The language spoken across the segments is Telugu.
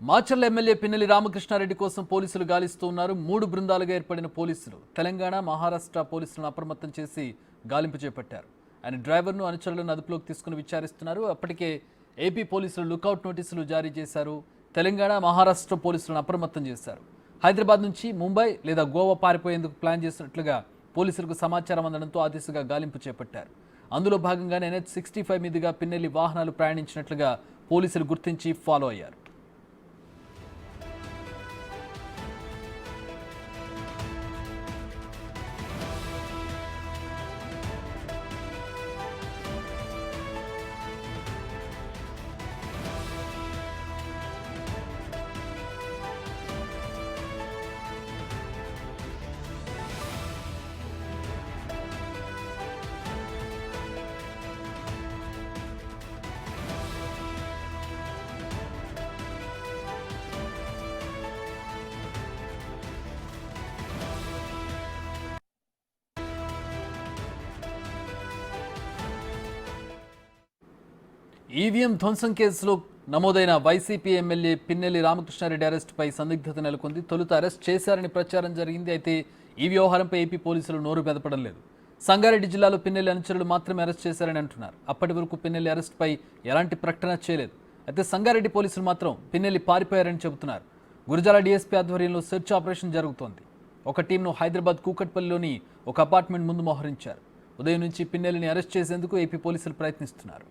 మాచర్ల ఎమ్మెల్యే పిన్నెలి రామకృష్ణారెడ్డి కోసం పోలీసులు గాలిస్తూ ఉన్నారు మూడు బృందాలుగా ఏర్పడిన పోలీసులు తెలంగాణ మహారాష్ట్ర పోలీసులను అప్రమత్తం చేసి గాలింపు చేపట్టారు. ఆయన డ్రైవర్ను అనుచరులను అదుపులోకి తీసుకుని విచారిస్తున్నారు. అప్పటికే ఏపీ పోలీసులు లుకౌట్ నోటీసులు జారీ చేశారు. తెలంగాణ మహారాష్ట్ర పోలీసులను అప్రమత్తం చేశారు. హైదరాబాద్ నుంచి ముంబై లేదా గోవా పారిపోయేందుకు ప్లాన్ చేసినట్లుగా పోలీసులకు సమాచారం అందడంతో ఆ దిశగా గాలింపు చేపట్టారు. అందులో భాగంగానే ఎన్హెచ్ సిక్స్టీ ఫైవ్ మీదుగా పిన్నెల్లి వాహనాలు ప్రయాణించినట్లుగా పోలీసులు గుర్తించి ఫాలో అయ్యారు. ఈవీఎం ధ్వంసం కేసులో నమోదైన వైసీపీ ఎమ్మెల్యే పిన్నెల్లి రామకృష్ణారెడ్డి అరెస్టుపై సందిగ్ధత నెలకొంది. తొలుత అరెస్ట్ చేశారని ప్రచారం జరిగింది. అయితే ఈ వ్యవహారంపై ఏపీ పోలీసులు నోరు బెదపడం లేదు. సంగారెడ్డి జిల్లాలో పిన్నెల్లి అనుచరులు మాత్రమే అరెస్ట్ చేశారని అంటున్నారు. అప్పటి వరకు పిన్నెల్లి అరెస్టుపై ఎలాంటి ప్రకటన చేయలేదు. అయితే సంగారెడ్డి పోలీసులు మాత్రం పిన్నెల్లి పారిపోయారని చెబుతున్నారు. గురజాల డీఎస్పీ ఆధ్వర్యంలో సెర్చ్ ఆపరేషన్ జరుగుతోంది. ఒక టీంను హైదరాబాద్ కూకట్పల్లిలోని ఒక అపార్ట్మెంట్ ముందు మోహరించారు. ఉదయం నుంచి పిన్నెల్లిని అరెస్ట్ చేసేందుకు ఏపీ పోలీసులు ప్రయత్నిస్తున్నారు.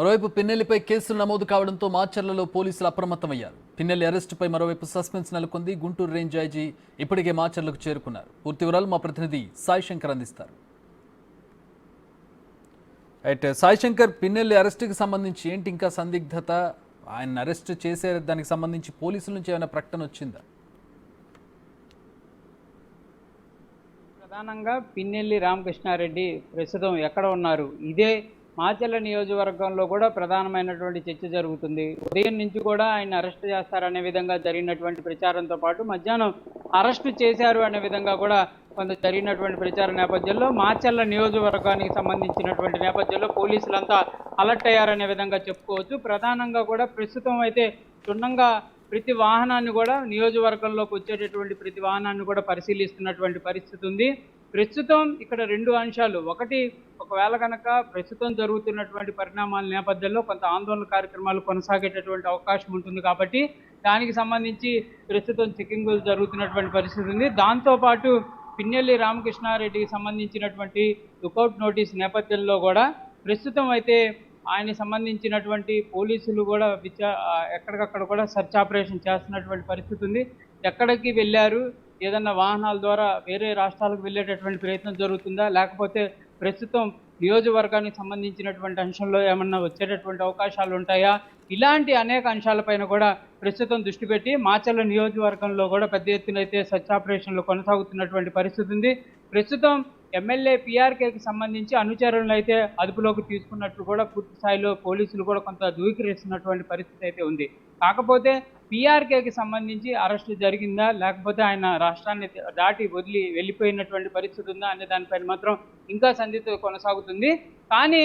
మరోవైపు పిన్నెల్లిపై కేసులు నమోదు కావడంతో మాచర్లలో పోలీసులు అప్రమత్తమయ్యారు. పిన్నెల్లి అరెస్టుపై మరోవైపు సస్పెన్స్ నెలకొంది. గుంటూరు రేంజ్ ఐజీ ఇప్పటికే మాచర్లకు చేరుకున్నారు. పూర్తి వివరాలు మా ప్రతినిధి సాయి శంకర్ అందిస్తారు. రైట్ సాయి శంకర్ పిన్నెల్లి అరెస్టుకి సంబంధించి ఏంటి ఇంకా సందిగ్ధత? ఆయన అరెస్ట్ చేసే దానికి సంబంధించి పోలీసుల నుంచి ఏమైనా ప్రకటన వచ్చిందా? ప్రధానంగా పిన్నెల్లి రామకృష్ణారెడ్డి ప్రస్తుతం ఎక్కడ ఉన్నారు? ఇదే మాచెల్ల నియోజకవర్గంలో కూడా ప్రధానమైనటువంటి చర్చ జరుగుతుంది. ఉదయం నుంచి కూడా ఆయన అరెస్ట్ చేస్తారనే విధంగా జరిగినటువంటి ప్రచారంతో పాటు మధ్యాహ్నం అరెస్టు చేశారు అనే విధంగా కూడా కొంత జరిగినటువంటి ప్రచార నేపథ్యంలో మాచెల్ల నియోజకవర్గానికి సంబంధించినటువంటి నేపథ్యంలో పోలీసులంతా అలర్ట్ అయ్యారనే విధంగా చెప్పుకోవచ్చు. ప్రధానంగా కూడా ప్రస్తుతం అయితే క్షుణ్ణంగా ప్రతి వాహనాన్ని కూడా నియోజకవర్గంలోకి వచ్చేటటువంటి ప్రతి వాహనాన్ని కూడా పరిశీలిస్తున్నటువంటి పరిస్థితి ఉంది. ప్రస్తుతం ఇక్కడ రెండు అంశాలు. ఒకటి ఒకవేళ కనుక ప్రస్తుతం జరుగుతున్నటువంటి పరిణామాల నేపథ్యంలో కొంత ఆందోళన కార్యక్రమాలు కొనసాగేటటువంటి అవకాశం ఉంటుంది కాబట్టి దానికి సంబంధించి ప్రస్తుతం చెకింగ్ జరుగుతున్నటువంటి పరిస్థితి ఉంది. దాంతోపాటు పిన్నెల్లి రామకృష్ణారెడ్డికి సంబంధించినటువంటి లుకౌట్ నోటీస్ నేపథ్యంలో కూడా ప్రస్తుతం అయితే ఆయన సంబంధించినటువంటి పోలీసులు కూడా విచా ఎక్కడికక్కడ కూడా సెర్చ్ ఆపరేషన్ చేస్తున్నటువంటి పరిస్థితి ఉంది. ఎక్కడికి వెళ్ళారు? ఏదన్నా వాహనాల ద్వారా వేరే రాష్ట్రాలకు వెళ్ళేటటువంటి ప్రయత్నం జరుగుతుందా? లేకపోతే ప్రస్తుతం నియోజకవర్గానికి సంబంధించినటువంటి అంశంలో ఏమన్నా వచ్చేటటువంటి అవకాశాలు ఉంటాయా? ఇలాంటి అనేక అంశాలపైన కూడా ప్రస్తుతం దృష్టి పెట్టి మాచర్ల నియోజకవర్గంలో కూడా పెద్ద ఎత్తున అయితే సర్చ్ ఆపరేషన్లు కొనసాగుతున్నటువంటి పరిస్థితి ఉంది. ప్రస్తుతం ఎమ్మెల్యే పీఆర్కేకి సంబంధించి అనుచరులను అయితే అదుపులోకి తీసుకున్నట్లు కూడా పూర్తి స్థాయిలో పోలీసులు కూడా కొంత దూకరిస్తున్నటువంటి పరిస్థితి అయితే ఉంది. కాకపోతే పీఆర్కేకి సంబంధించి అరెస్టు జరిగిందా? లేకపోతే ఆయన రాష్ట్రాన్ని దాటి వదిలి వెళ్ళిపోయినటువంటి పరిస్థితి ఉందా? అనే దానిపైన మాత్రం ఇంకా సందిగ్ధత కొనసాగుతుంది. కానీ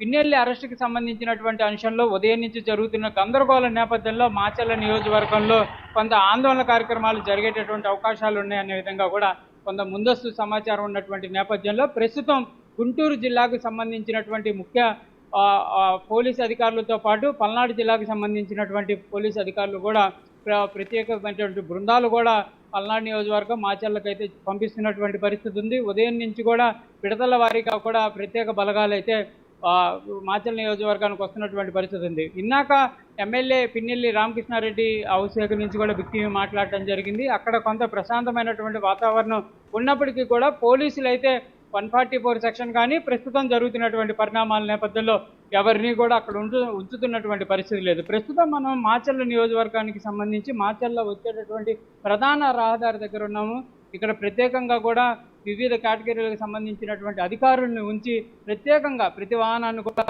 పిన్నెల్లి అరెస్టుకి సంబంధించినటువంటి అంశంలో ఉదయం నుంచి జరుగుతున్న గందరగోళ నేపథ్యంలో మాచల్ల నియోజకవర్గంలో కొంత ఆందోళన కార్యక్రమాలు జరిగేటటువంటి అవకాశాలు ఉన్నాయనే విధంగా కూడా కొంత ముందస్తు సమాచారం ఉన్నటువంటి నేపథ్యంలో ప్రస్తుతం గుంటూరు జిల్లాకు సంబంధించినటువంటి ముఖ్య పోలీస్ అధికారులతో పాటు పల్నాడు జిల్లాకు సంబంధించినటువంటి పోలీస్ అధికారులు కూడా ప్ర- ప్రత్యేకమైనటువంటి బృందాలు కూడా పల్నాడు నియోజకవర్గం మాచర్లకు అయితే పంపిస్తున్నటువంటి పరిస్థితి ఉంది. ఉదయం నుంచి కూడా విడతల వారీగా కూడా ప్రత్యేక బలగాలు అయితే మాచల్ నియోజకవర్గానికి వస్తున్నటువంటి పరిస్థితి ఉంది. ఇందాక ఎమ్మెల్యే పిన్నెల్లి రామకృష్ణారెడ్డి హౌస్ నుంచి కూడా వ్యక్తి మాట్లాడటం జరిగింది. అక్కడ కొంత ప్రశాంతమైనటువంటి వాతావరణం ఉన్నప్పటికీ కూడా పోలీసులు అయితే వన్ ఫార్టీ ఫోర్ సెక్షన్ కానీ ప్రస్తుతం జరుగుతున్నటువంటి పరిణామాల నేపథ్యంలో ఎవరిని కూడా అక్కడ ఉంచు ఉంచుతున్నటువంటి పరిస్థితి లేదు. ప్రస్తుతం మనం మాచల్ల నియోజకవర్గానికి సంబంధించి మాచల్లో వచ్చేటటువంటి ప్రధాన రహదారి దగ్గర ఉన్నాము. ఇక్కడ ప్రత్యేకంగా కూడా వివిధ కేటగిరీలకు సంబంధించినటువంటి అధికారులను ఉంచి ప్రత్యేకంగా ప్రతి వాహనాన్ని కూడా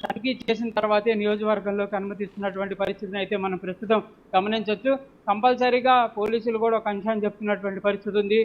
తనిఖీ చేసిన తర్వాతే నియోజకవర్గంలోకి అనుమతిస్తున్నటువంటి పరిస్థితిని అయితే మనం ప్రస్తుతం గమనించవచ్చు కంపల్సరీగా పోలీసులు కూడా ఒక అంశాన్ని చెప్తున్నటువంటి పరిస్థితి ఉంది.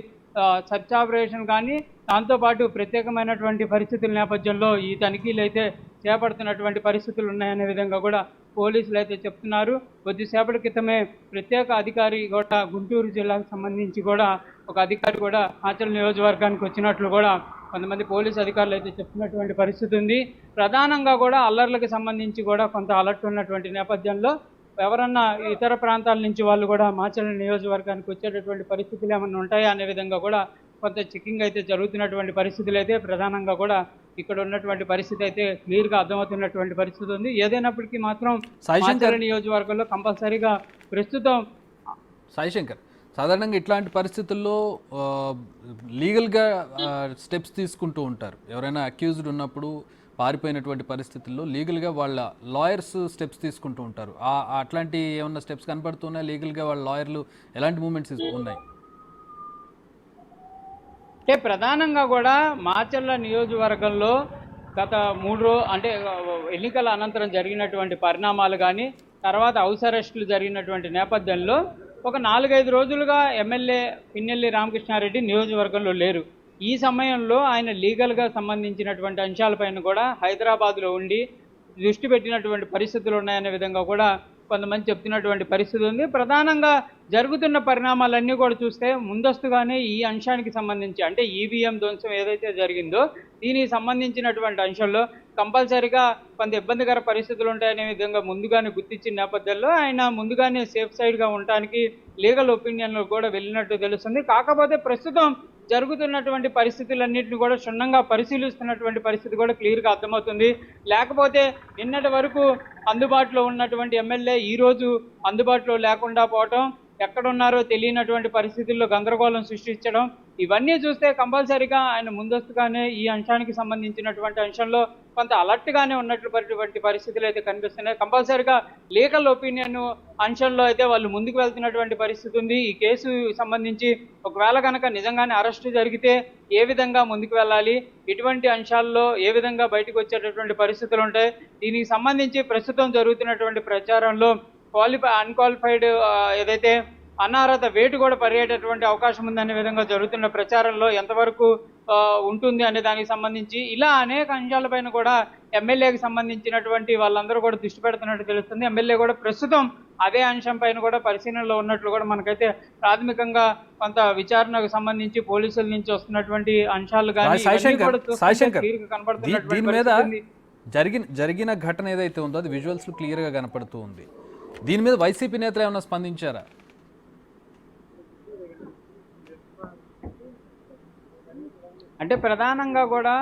సర్చ్ ఆపరేషన్ కానీ దాంతోపాటు ప్రత్యేకమైనటువంటి పరిస్థితుల నేపథ్యంలో ఈ తనిఖీలు అయితే చేపడుతున్నటువంటి పరిస్థితులు ఉన్నాయనే విధంగా కూడా పోలీసులు అయితే చెప్తున్నారు. కొద్దిసేపటి క్రితమే ప్రత్యేక అధికారి కూడా గుంటూరు జిల్లాకు సంబంధించి కూడా ఒక అధికారి కూడా ఆచరణ నియోజకవర్గానికి వచ్చినట్లు కూడా కొంతమంది పోలీసు అధికారులు అయితే చెప్తున్నటువంటి పరిస్థితి ఉంది. ప్రధానంగా కూడా అల్లర్లకు సంబంధించి కూడా కొంత అలర్ట్ ఉన్నటువంటి నేపథ్యంలో ఎవరన్నా ఇతర ప్రాంతాల నుంచి వాళ్ళు కూడా మాచల నియోజకవర్గానికి వచ్చేటటువంటి పరిస్థితులు ఏమన్నా ఉంటాయా అనే విధంగా కూడా కొంత చెకింగ్ అయితే జరుగుతున్నటువంటి పరిస్థితులు అయితే ప్రధానంగా కూడా ఇక్కడ ఉన్నటువంటి పరిస్థితి అయితే క్లియర్గా అర్థమవుతున్నటువంటి పరిస్థితి ఉంది. ఏదైనప్పటికీ మాత్రం మాచర్ల నియోజకవర్గంలో కంపల్సరీగా ప్రస్తుతం సాయి శంకర్ సాధారణంగా ఇట్లాంటి పరిస్థితుల్లో లీగల్గా స్టెప్స్ తీసుకుంటూ ఉంటారు. ఎవరైనా అక్యూజ్డ్ ఉన్నప్పుడు పారిపోయినటువంటి పరిస్థితుల్లో లీగల్గా వాళ్ళ లాయర్స్ స్టెప్స్ తీసుకుంటూ ఉంటారు. అట్లాంటి ఏమన్నా స్టెప్స్ కనపడుతున్నాయి? లీగల్గా వాళ్ళ లాయర్లు ఎలాంటి మూమెంట్స్ ఉన్నాయి? అంటే ప్రధానంగా కూడా మాచర్ల నియోజకవర్గంలో గత మూడు రోజు అంటే ఎన్నికల అనంతరం జరిగినటువంటి పరిణామాలు కానీ తర్వాత హౌస్ అరెస్టులు జరిగినటువంటి నేపథ్యంలో ఒక నాలుగైదు రోజులుగా ఎమ్మెల్యే పిన్నెల్లి రామకృష్ణారెడ్డి నియోజకవర్గంలో లేరు. ఈ సమయంలో ఆయన లీగల్గా సంబంధించినటువంటి అంశాలపైన కూడా హైదరాబాద్లో ఉండి దృష్టి పెట్టినటువంటి పరిస్థితులు ఉన్నాయనే విధంగా కూడా కొంతమంది చెప్తున్నటువంటి పరిస్థితి ఉంది. ప్రధానంగా జరుగుతున్న పరిణామాలన్నీ కూడా చూస్తే ముందస్తుగానే ఈ అంశానికి సంబంధించి అంటే ఈవీఎం ధ్వంసం ఏదైతే జరిగిందో దీనికి సంబంధించినటువంటి అంశంలో కంపల్సరిగా కొంత ఇబ్బందికర పరిస్థితులు ఉంటాయనే విధంగా ముందుగానే గుర్తించిన నేపథ్యంలో ఆయన ముందుగానే సేఫ్ సైడ్గా ఉండటానికి లీగల్ ఒపీనియన్లో కూడా వెళ్ళినట్టు తెలుస్తుంది. కాకపోతే ప్రస్తుతం జరుగుతున్నటువంటి పరిస్థితులన్నింటిని కూడా క్షుణ్ణంగా పరిశీలిస్తున్నటువంటి పరిస్థితి కూడా క్లియర్గా అర్థమవుతుంది. లేకపోతే నిన్నటి వరకు అందుబాటులో ఉన్నటువంటి ఎమ్మెల్యే ఈరోజు అందుబాటులో లేకుండా పోవటం ఎక్కడున్నారో తెలియనటువంటి పరిస్థితుల్లో గందరగోళం సృష్టించడం ఇవన్నీ చూస్తే కంపల్సరిగా ఆయన ముందస్తుగానే ఈ అంశానికి సంబంధించినటువంటి అంశంలో కొంత అలర్ట్గానే ఉన్నటువంటి పరిస్థితులు అయితే కనిపిస్తున్నాయి. కంపల్సరీగా లీగల్ ఒపీనియన్ అంశంలో అయితే వాళ్ళు ముందుకు వెళ్తున్నటువంటి పరిస్థితి ఉంది. ఈ కేసు సంబంధించి ఒకవేళ కనుక నిజంగానే అరెస్టు జరిగితే ఏ విధంగా ముందుకు వెళ్ళాలి? ఇటువంటి అంశాల్లో ఏ విధంగా బయటకు వచ్చేటటువంటి పరిస్థితులు ఉంటాయి? దీనికి సంబంధించి ప్రస్తుతం జరుగుతున్నటువంటి ప్రచారంలో క్వాలిఫై అన్క్వాలిఫైడ్ ఏదైతే అనార్హత వేటు కూడా పడేటటువంటి అవకాశం ఉందనే విధంగా జరుగుతున్న ప్రచారంలో ఎంతవరకు ఉంటుంది అనే దానికి సంబంధించి ఇలా అనేక అంశాలపైన కూడా ఎమ్మెల్యేకి సంబంధించినటువంటి వాళ్ళందరూ కూడా దృష్టి పెడుతున్నట్టు తెలుస్తుంది. ఎమ్మెల్యే కూడా ప్రస్తుతం అదే అంశం పైన కూడా పరిశీలనలో ఉన్నట్లు కూడా మనకైతే ప్రాథమికంగా కొంత విచారణకు సంబంధించి పోలీసుల నుంచి వస్తున్నటువంటి అంశాలు కానీ. జరిగిన జరిగిన ఘటన ఏదైతే ఉందో అది విజువల్స్ క్లియర్గా కనపడుతూ ఉంది. దీని మీద వైసీపీ నేతలు ఏమైనా స్పందించారా? అంటే ప్రధానంగా కూడా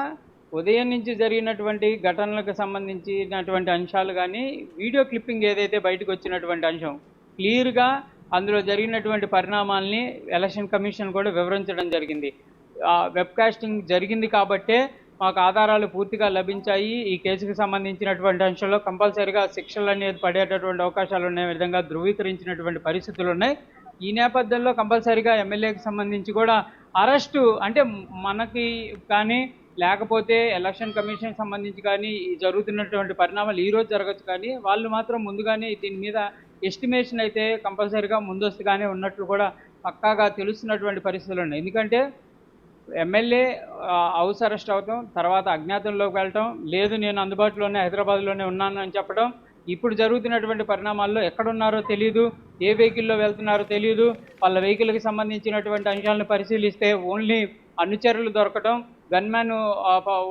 ఉదయం నుంచి జరిగినటువంటి ఘటనలకు సంబంధించినటువంటి అంశాలు కానీ వీడియో క్లిప్పింగ్ ఏదైతే బయటకు వచ్చినటువంటి అంశం క్లియర్గా అందులో జరిగినటువంటి పరిణామాల్ని ఎలక్షన్ కమిషన్ కూడా వివరించడం జరిగింది. ఆ, వెబ్ కాస్టింగ్ జరిగింది కాబట్టే మాకు ఆధారాలు పూర్తిగా లభించాయి. ఈ కేసుకు సంబంధించినటువంటి అంశంలో కంపల్సరీగా శిక్షలు అనేది పడేటటువంటి అవకాశాలు ఉన్న విధంగా ధృవీకరించినటువంటి పరిస్థితులు ఉన్నాయి. ఈ నేపథ్యంలో కంపల్సరీగా ఎమ్మెల్యేకి సంబంధించి కూడా అరెస్టు అంటే మనకి కానీ లేకపోతే ఎలక్షన్ కమిషన్ సంబంధించి కానీ ఈ జరుగుతున్నటువంటి పరిణామాలు ఈరోజు జరగచ్చు కానీ వాళ్ళు మాత్రం ముందుగానే దీని మీద ఎస్టిమేషన్ అయితే కంపల్సరీగా ముందస్తుగానే ఉన్నట్లు కూడా పక్కాగా తెలుస్తున్నటువంటి పరిస్థితులు ఉన్నాయి. ఎందుకంటే ఎమ్మెల్యే హౌస్ అరెస్ట్ అవటం తర్వాత అజ్ఞాతంలోకి వెళ్ళటం లేదు నేను అందుబాటులోనే హైదరాబాద్లోనే ఉన్నాను అని చెప్పడం ఇప్పుడు జరుగుతున్నటువంటి పరిణామాల్లో ఎక్కడున్నారో తెలియదు ఏ వెహికల్లో వెళ్తున్నారో తెలియదు వాళ్ళ వెహికల్కి సంబంధించినటువంటి అంశాలను పరిశీలిస్తే ఓన్లీ అనుచరులు దొరకటం గన్మ్యాన్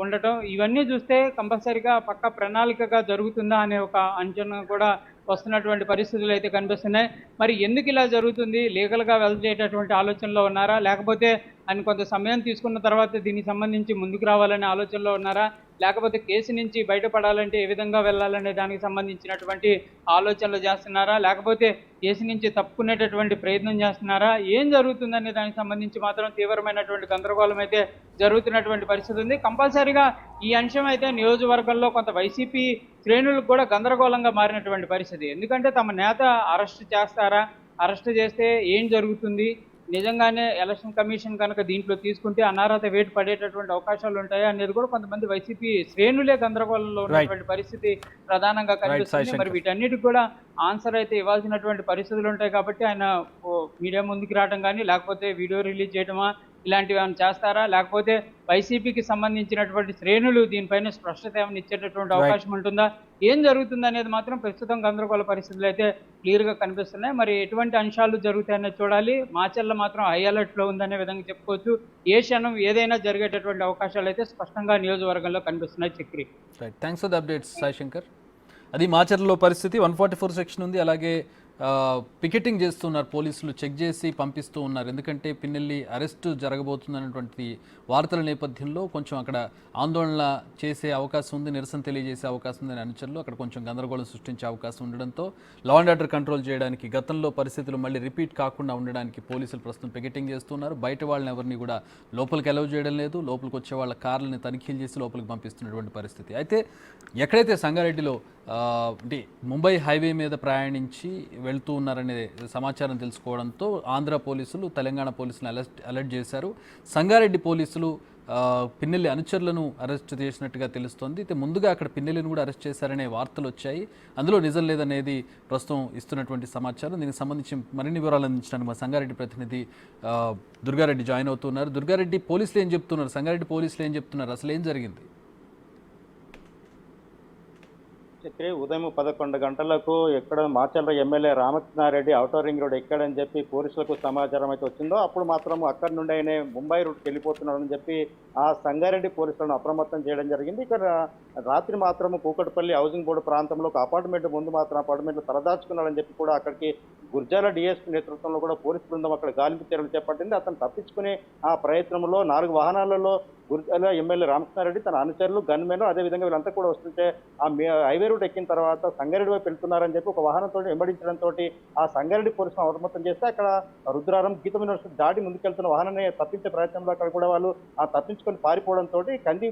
ఉండటం ఇవన్నీ చూస్తే కంపల్సరిగా పక్క ప్రణాళికగా జరుగుతుందా అనే ఒక అంచనా కూడా వస్తున్నటువంటి పరిస్థితులు అయితే కనిపిస్తున్నాయి. మరి ఎందుకు ఇలా జరుగుతుంది? లీగల్గా వెళ్తేటటువంటి ఆలోచనలో ఉన్నారా? లేకపోతే ఆయన కొంత సమయం తీసుకున్న తర్వాత దీనికి సంబంధించి ముందుకు రావాలనే ఆలోచనలో ఉన్నారా? లేకపోతే కేసు నుంచి బయటపడాలంటే ఏ విధంగా వెళ్ళాలనే దానికి సంబంధించినటువంటి ఆలోచనలు చేస్తున్నారా? లేకపోతే కేసు నుంచి తప్పుకునేటటువంటి ప్రయత్నం చేస్తున్నారా? ఏం జరుగుతుందనే దానికి సంబంధించి మాత్రం తీవ్రమైనటువంటి గందరగోళం అయితే జరుగుతున్నటువంటి పరిస్థితి ఉంది. కంపల్సరీగా ఈ అంశం అయితే నియోజకవర్గంలో కొంత వైసీపీ శ్రేణులకు కూడా గందరగోళంగా మారినటువంటి పరిస్థితి. ఎందుకంటే తమ నేత అరెస్ట్ చేస్తారా? అరెస్ట్ చేస్తే ఏం జరుగుతుంది? నిజంగానే ఎలక్షన్ కమిషన్ కనుక దీంట్లో తీసుకుంటే అనారత వేటు పడేటటువంటి అవకాశాలు ఉంటాయా అనేది కూడా కొంతమంది వైసీపీ శ్రేణులే గందరగోళంలో ఉన్నటువంటి పరిస్థితి ప్రధానంగా కనిపిస్తుంది. మరి వీటన్నిటికి కూడా ఆన్సర్ అయితే ఇవ్వాల్సినటువంటి పరిస్థితులు ఉంటాయి కాబట్టి ఆయన మీడియా ముందుకు రావడం కానీ లేకపోతే వీడియో రిలీజ్ చేయడమా ఇలాంటివి ఏమైనా చేస్తారా? లేకపోతే వైసీపీకి సంబంధించినటువంటి శ్రేణులు దీనిపైన స్పష్టత ఏమైనా ఇచ్చేటటువంటి అవకాశం ఉంటుందా? ఏం జరుగుతుంది అనేది మాత్రం ప్రస్తుతం గందరగోళ పరిస్థితులు అయితే క్లియర్గా కనిపిస్తున్నాయి. మరి ఎటువంటి అంశాలు జరుగుతాయనేది చూడాలి. మాచెల్ల మాత్రం హై అలర్ట్లో ఉందనే విధంగా చెప్పుకోవచ్చు. ఏ క్షణం ఏదైనా జరిగేటటువంటి అవకాశాలు అయితే స్పష్టంగా నియోజకవర్గంలో కనిపిస్తున్నాయి Chakri. Thanks for the updates Sai Shankar అది మాచర్లలో పరిస్థితి. వన్ ఫార్టీ ఫోర్ సెక్షన్ ఉంది. అలాగే పికెటింగ్ చేస్తున్నారు పోలీసులు చెక్ చేసి పంపిస్తూ ఉన్నారు. ఎందుకంటే పిన్నెల్లి అరెస్ట్ జరగబోతుందనేటువంటి వార్తల నేపథ్యంలో కొంచెం అక్కడ ఆందోళన చేసే అవకాశం ఉంది నిరసన తెలియజేసే అవకాశం ఉందని అనుచరులు అక్కడ కొంచెం గందరగోళం సృష్టించే అవకాశం ఉండడంతో లా అండ్ ఆర్డర్ కంట్రోల్ చేయడానికి గతంలో పరిస్థితులు మళ్ళీ రిపీట్ కాకుండా ఉండడానికి పోలీసులు ప్రస్తుతం పికెటింగ్ చేస్తున్నారు. బయట వాళ్ళని ఎవరిని కూడా లోపలికి అలౌ చేయడం లేదు. లోపలికి వచ్చే వాళ్ళ కార్లని తనిఖీలు చేసి లోపలికి పంపిస్తున్నటువంటి పరిస్థితి. అయితే ఎక్కడైతే సంగారెడ్డిలో అంటే ముంబై హైవే మీద ప్రయాణించి వెళ్తూ ఉన్నారనే సమాచారం తెలుసుకోవడంతో ఆంధ్ర పోలీసులు తెలంగాణ పోలీసులు అలర్ట్ అలర్ట్ చేశారు. సంగారెడ్డి పోలీసులు పిన్నెల్లి అనుచరులను అరెస్ట్ చేసినట్టుగా తెలుస్తోంది. అయితే ముందుగా అక్కడ పిన్నెల్లిని కూడా అరెస్ట్ చేశారనే వార్తలు వచ్చాయి. అందులో నిజం లేదనేది ప్రస్తుతం ఇస్తున్నటువంటి సమాచారం. దీనికి సంబంధించి మరిన్ని వివరాలు అందించడానికి మా సంగారెడ్డి ప్రతినిధి దుర్గారెడ్డి జాయిన్ అవుతున్నారు. దుర్గారెడ్డి పోలీసులు ఏం చెప్తున్నారు? సంగారెడ్డి పోలీసులు ఏం చెప్తున్నారు? అసలు ఏం జరిగింది? చక్రి ఉదయం పదకొండు గంటలకు ఎక్కడ Macherla MLA Ramakrishna Reddy outer ring road ఎక్కడని చెప్పి పోలీసులకు సమాచారం అయితే వచ్చిందో అప్పుడు మాత్రం అక్కడి నుండి ఆయన ముంబై రూట్కి వెళ్ళిపోతున్నాడని చెప్పి ఆ సంగారెడ్డి పోలీసులను అప్రమత్తం చేయడం జరిగింది. ఇక్కడ రాత్రి మాత్రం కూకట్పల్లి హౌసింగ్ బోర్డు ప్రాంతంలో ఒక అపార్ట్మెంట్ ముందు మాత్రం అపార్ట్మెంట్లో తలదాచుకున్నాడని చెప్పి కూడా అక్కడికి గుర్జాల డిఎస్పీ నేతృత్వంలో కూడా పోలీసు బృందం అక్కడ గాలింపు చర్యలు చేపట్టింది. అతను తప్పించుకునే ఆ ప్రయత్నంలో నాలుగు వాహనాలలో గుర్జాల ఎమ్మెల్యే రామకృష్ణారెడ్డి తన అనుచరులు గన్మెన్ అదేవిధంగా వీళ్ళంతా కూడా వస్తుంటే ఆ హైవే రూట్ ఎక్కిన తర్వాత సంగారెడ్డి వైపు వెళ్తున్నారని చెప్పి ఒక వాహనంతో వెంబడించడంతో ఆ సంగారెడ్డి పోలీసులు అవతమతం చేస్తే అక్కడ రుద్రారం గీతం యూనివర్సిటీ దాటి ముందుకెళ్తున్న వాహనాన్ని తప్పించే ప్రయత్నంలో అక్కడ కూడా వాళ్ళు ఆ తప్పించుకొని పారిపోవడంతో కంది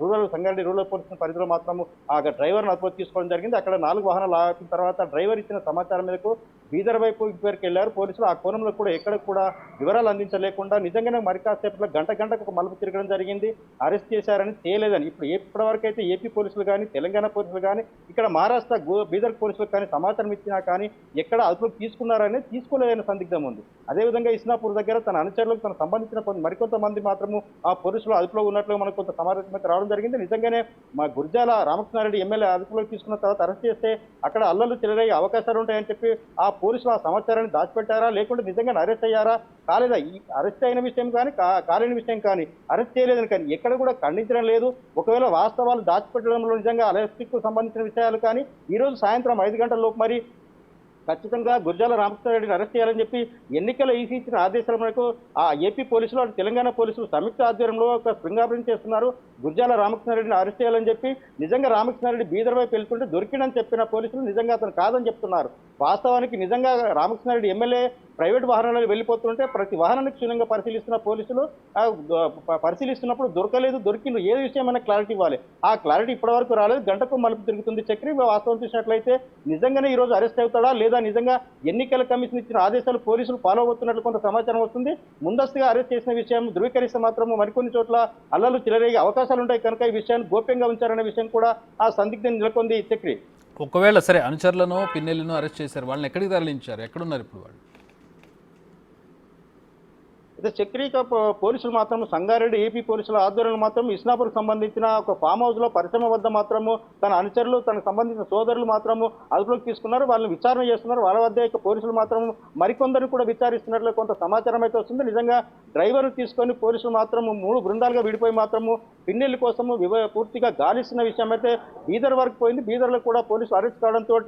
రూరల్ సంగారెడ్డి రూరల్ పోలీసుల పరిధిలో మాత్రం ఆ డ్రైవర్ను అదుపు తీసుకోవడం జరిగింది. అక్కడ నాలుగు వాహనాలు ఆపిన తర్వాత డ్రైవర్ ఇచ్చిన సమాచారం మేరకు బీదర్ వైపు ఇంక్వైరీకి వెళ్ళారు. పోలీసులు ఆ కోణంలో కూడా ఎక్కడ కూడా వివరాలు అందించలేకుండా నిజంగానే మరి కాసేపట్లో గంట గంటకు ఒక మలుపు తిరగడం జరిగింది. అరెస్ట్ చేశారని తేలేదని. ఇప్పుడు ఇప్పటివరకు అయితే ఏపీ పోలీసులు కానీ తెలంగాణ పోలీసులు కానీ ఇక్కడ మహారాష్ట్ర గో బీదర్ పోలీసులకు కానీ సమాచారం ఇచ్చినా కానీ ఎక్కడ అదుపులోకి తీసుకున్నారని తీసుకోలేదనే సందిగ్ధం ఉంది. అదేవిధంగా ఇస్నాపూర్ దగ్గర తన అనుచరులకు తన సంబంధించిన కొంత మరికొంతమంది మాత్రము ఆ పోలీసులు అదుపులో ఉన్నట్లు మనకు కొంత సమాచారం అయితే రావడం జరిగింది. నిజంగానే మా గుర్జాల రామకృష్ణారెడ్డి ఎమ్మెల్యే అదుపులోకి తీసుకున్న తర్వాత అరెస్ట్ చేస్తే అక్కడ అల్లలు చెలరయ్యే అవకాశాలు ఉంటాయని చెప్పి ఆ పోలీసులు ఆ సమాచారాన్ని దాచిపెట్టారా? లేకుంటే నిజంగా అరెస్ట్ అయ్యారా? కాలేదా? ఈ అరెస్ట్ అయిన విషయం కానీ కాలేని విషయం కానీ అరెస్ట్ చేయలేదని కానీ ఎక్కడ కూడా ఖండించడం లేదు. ఒకవేళ వాస్తవాలు దాచిపెట్టడంలో నిజంగా అరెస్ట్కు సంబంధించిన విషయాలు కానీ ఈరోజు సాయంత్రం ఐదు గంటల లోపు మరి ఖచ్చితంగా గురజాల రామకృష్ణారెడ్డిని అరెస్ట్ చేయాలని చెప్పి ఎన్నికల ఈసీ ఇచ్చిన ఆదేశాల మేరకు ఆ ఏపీ పోలీసులు అటు తెలంగాణ పోలీసులు సంయుక్త ఆధ్వర్యంలో ఒక స్ప్రింగ్ చేస్తున్నారు. గుర్జాల రామకృష్ణారెడ్డిని అరెస్ట్ చేయాలని చెప్పి నిజంగా రామకృష్ణారెడ్డి బీదర్ వైపు వెళ్తుంటే దొరికిందని చెప్పిన పోలీసులు నిజంగా అతను కాదని చెప్తున్నారు. వాస్తవానికి నిజంగా రామకృష్ణారెడ్డి ఎమ్మెల్యే ప్రైవేట్ వాహనాలు వెళ్ళిపోతుంటే ప్రతి వాహనాన్ని క్షుణ్ణంగా పరిశీలిస్తున్న పోలీసులు పరిశీలిస్తున్నప్పుడు దొరకలేదు దొరికింది. ఏ విషయమైనా క్లారిటీ ఇవ్వాలి. ఆ క్లారిటీ ఇప్పటివరకు రాలేదు. గంటకు మలుపు తిరుగుతుంది చక్రి. వాస్తవం చూసినట్లయితే నిజంగానే ఈరోజు అరెస్ట్ అవుతాడా? లేదా నిజంగా ఎన్నికల కమిషన్ ఇచ్చిన ఆదేశాలు పోలీసులు ఫాలో అవుతున్నట్లు కొంత సమాచారం వస్తుంది. ముందస్తుగా అరెస్ట్ చేసిన విషయం ధృవీకరిస్తే మాత్రం మరికొన్ని చోట్ల అల్లలు చిలరేగే అవకాశాలు ఉంటాయి. కనుక ఈ విషయాన్ని గోప్యంగా ఉంచారనే విషయం కూడా ఆ సందిగ్ధం నెలకొంది చక్రి. ఒకవేళ సరే అనుచరులను పిన్నెలను అరెస్ట్ చేశారు. వాళ్ళని ఎక్కడికి తరలించారు? ఎక్కడున్నారు ఇప్పుడు వాళ్ళు? అయితే చక్రీక పో- పోలీసులు మాత్రం సంగారెడ్డి ఏపీ పోలీసుల ఆధ్వర్యంలో మాత్రం ఇస్నాపూర్కి సంబంధించిన ఒక ఫామ్ హౌస్లో పరిశ్రమ వద్ద మాత్రము తన అనుచరులు తనకు సంబంధించిన సోదరులు మాత్రము అదుపులోకి తీసుకున్నారు. వాళ్ళని విచారణ చేస్తున్నారు. వాళ్ళ వద్ద ఇక పోలీసులు మాత్రం మరికొందరిని కూడా విచారిస్తున్నట్లు కొంత సమాచారం అయితే వస్తుంది. నిజంగా డ్రైవర్ తీసుకొని పోలీసులు మాత్రము మూడు బృందాలుగా విడిపోయి మాత్రము పిన్నెళ్ళి కోసము పూర్తిగా గాలిస్తున్న విషయం అయితే బీదర్ వరకు పోయింది. బీదర్లో కూడా పోలీసులు అరెస్ట్ కావడంతో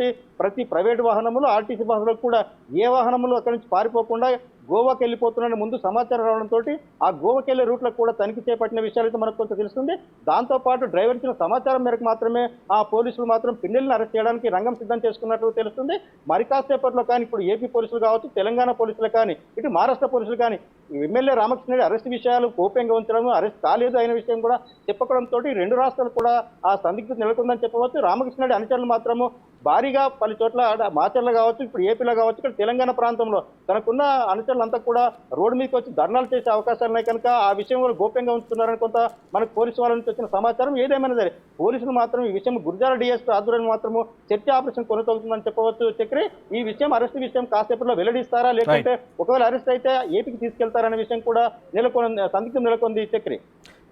ప్రతి ప్రైవేట్ వాహనములు ఆర్టీసీ బస్సులకు కూడా ఏ వాహనములు అక్కడి నుంచి పారిపోకుండా గోవాకి వెళ్ళిపోతున్నాడని ముందు సమాచారం రావడంతో ఆ గోవాకి వెళ్ళే రూట్లకు కూడా తనిఖీ చేపట్టిన విషయాలు అయితే మనకు కొంత తెలుస్తుంది. దాంతో పాటు డ్రైవర్ ఇచ్చిన సమాచారం మేరకు మాత్రమే ఆ పోలీసులు మాత్రం పిన్నెల్ని అరెస్ట్ చేయడానికి రంగం సిద్ధం చేసుకున్నట్లు తెలుస్తుంది. మరి కాసేపట్లో కానీ ఇప్పుడు ఏపీ పోలీసులు కావచ్చు తెలంగాణ పోలీసులు కానీ ఇటు మహారాష్ట్ర పోలీసులు కానీ ఎమ్మెల్యే రామకృష్ణుడి అరెస్ట్ విషయాలు గోప్యంగా ఉంచడం అరెస్ట్ కాలేదు అయిన విషయం కూడా చెప్పడంతో రెండు రాష్ట్రాలు కూడా ఆ సందిగ్ధత నెలకొందని చెప్పవచ్చు. రామకృష్ణుడి అనుచరులు మాత్రము భారీగా పలు చోట్ల మాచర్ల కావచ్చు ఇప్పుడు ఏపీలో కావచ్చు ఇక్కడ తెలంగాణ ప్రాంతంలో తనకున్న అనుచరులంతా కూడా రోడ్డు మీదకి వచ్చి ధర్నాలు చేసే అవకాశాలు ఉన్నాయి కనుక ఆ విషయం గోప్యంగా ఉంచుతున్నారని కొంత మనకు పోలీసు వాళ్ళ నుంచి వచ్చిన సమాచారం ఏదేమైనా సరే. పోలీసులు మాత్రం ఈ విషయం గుర్జాల డిఎస్పీ ఆధ్వర్యంలో మాత్రము చర్చ ఆపరేషన్ కొనసాగుతుందని చెప్పవచ్చు. చక్రి ఈ విషయం అరెస్ట్ విషయం కాసేపట్లో వెల్లడిస్తారా? లేకుంటే ఒకవేళ అరెస్ట్ అయితే ఏపీకి తీసుకెళ్తారనే విషయం కూడా నెలకొని సందిగ్ధం నెలకొంది Chakri.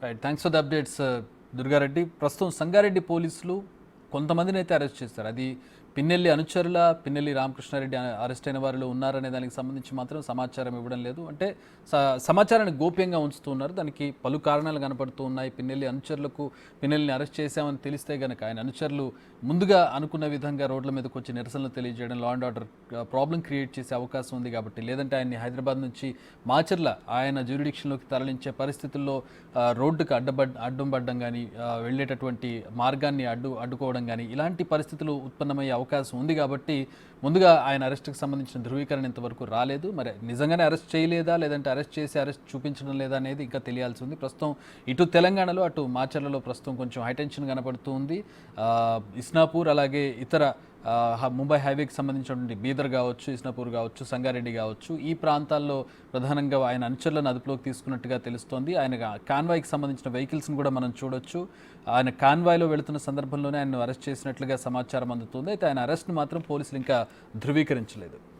Right thanks for the updates Durga Reddy. ప్రస్తుతం సంగారెడ్డి పోలీసులు కొంతమందిని అయితే అరెస్ట్ చేస్తారు. అది పిన్నెల్లి అనుచరుల పిన్నెల్లి రామకృష్ణారెడ్డి అరెస్ట్ అయిన వారిలో ఉన్నారనే దానికి సంబంధించి మాత్రం సమాచారం ఇవ్వడం లేదు. అంటే స- సమాచారాన్ని గోప్యంగా ఉంచుతూ ఉన్నారు దానికి పలు కారణాలు కనపడుతూ ఉన్నాయి. పిన్నెల్లి అనుచరులకు పిన్నెల్లిని అరెస్ట్ చేశామని తెలిస్తే గనక ఆయన అనుచరులు ముందుగా అనుకున్న విధంగా రోడ్ల మీదకి వచ్చి నిరసనలు తెలియజేయడం law and order problem create చేసే అవకాశం ఉంది కాబట్టి లేదంటే ఆయన్ని హైదరాబాద్ నుంచి మాచర్ల ఆయన జ్యూరిడిక్షన్లోకి తరలించే పరిస్థితుల్లో రోడ్డుకు అడ్డబడ్ అడ్డం పడ్డం కానీ వెళ్ళేటటువంటి మార్గాన్ని అడ్డు అడ్డుకోవడం కానీ ఇలాంటి పరిస్థితులు ఉత్పన్నమయ్యే అవకాశం ఉంది కాబట్టి ముందుగా ఆయన అరెస్ట్కి సంబంధించిన ధృవీకరణ ఇంతవరకు రాలేదు. మరి నిజంగానే అరెస్ట్ చేయలేదా? లేదంటే అరెస్ట్ చేసి అరెస్ట్ చూపించడం లేదా అనేది ఇంకా తెలియాల్సి ఉంది. ప్రస్తుతం ఇటు తెలంగాణలో అటు మాచర్లలో ప్రస్తుతం కొంచెం హైటెన్షన్ కనపడుతూ ఉంది. ఇస్నాపూర్ అలాగే ఇతర ముంబై హైవేకి సంబంధించినటువంటి బీదర్ కావచ్చు ఇస్నాపూర్ కావచ్చు సంగారెడ్డి కావచ్చు ఈ ప్రాంతాల్లో ప్రధానంగా ఆయన అనుచరులను అదుపులోకి తీసుకున్నట్టుగా తెలుస్తోంది. ఆయన కాన్వాయ్కి సంబంధించిన వెహికల్స్ని కూడా మనం చూడొచ్చు. ఆయన కాన్వాయ్లో వెళుతున్న సందర్భంలోనే ఆయన అరెస్ట్ చేసినట్లుగా సమాచారం అందుతుంది. అయితే ఆయన అరెస్ట్ను మాత్రం పోలీసులు ఇంకా ధృవీకరించలేదు.